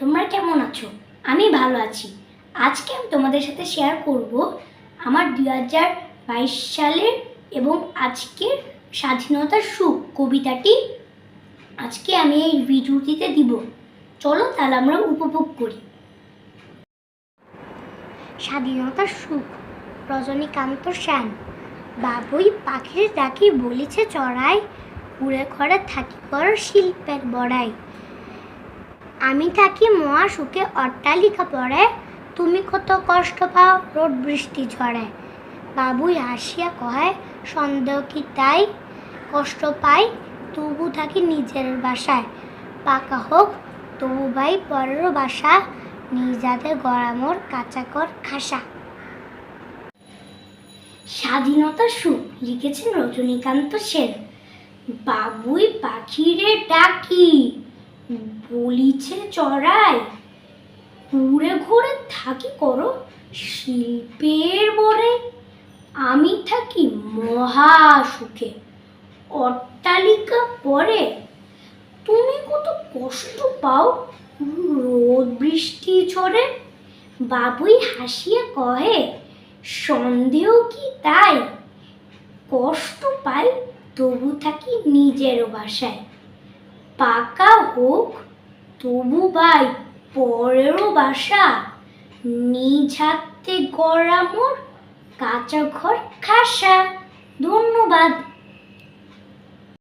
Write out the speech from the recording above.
তোমরা কেমন আছো? আমি ভালো আছি। আজকে আমি তোমাদের সাথে শেয়ার করব আমার দু হাজার বাইশ সালের এবং আজকের স্বাধীনতার সুখ কবিতাটি। আজকে আমি এই ভিডিওটিতে দিব। চলো তাহলে আমরা উপভোগ করি। স্বাধীনতার সুখ। রজনীকান্ত সেন। বাবুই পাখির ডাকি বলিছে চড়াই, উড়ে ঘরে থাকি বড় শিল্পের বড়াই। আমি থাকি মহা সুখে অট্টালিকা পড়ে, তুমি কত কষ্ট পাও রোদ বৃষ্টি ঝড়ে বাবুই হাসিয়া কহে, সন্দেহ কি তাই? কষ্ট পাই, তবু থাকি নিজের বাসায়। পাকা হোক, তবু ভাই পরের বাসা নিজাতে গড়ামোর কাঁচাকর খাসা। স্বাধীনতা সুখ, লিখেছেন রজনীকান্ত সেন। বাবুই পাখিরে ডাকি। বলিছে চড়াই। ঘুরে ঘুরে থাকি করো শিল্পের বরে আমি থাকি মহা সুখে অট্টালিকা পরে। তুমি কত কষ্ট পাও রোদ বৃষ্টি ঝরে। বাবুই হাসিয়া কহে, সন্দেহ কি তাই? কষ্ট পাই তবু থাকি নিজের বাসায়। পাকা হোক তবু ভাই পরেরও বাসা। নিজ হাতে গড়া মোর কাঁচা ঘর খাসা। ধন্যবাদ।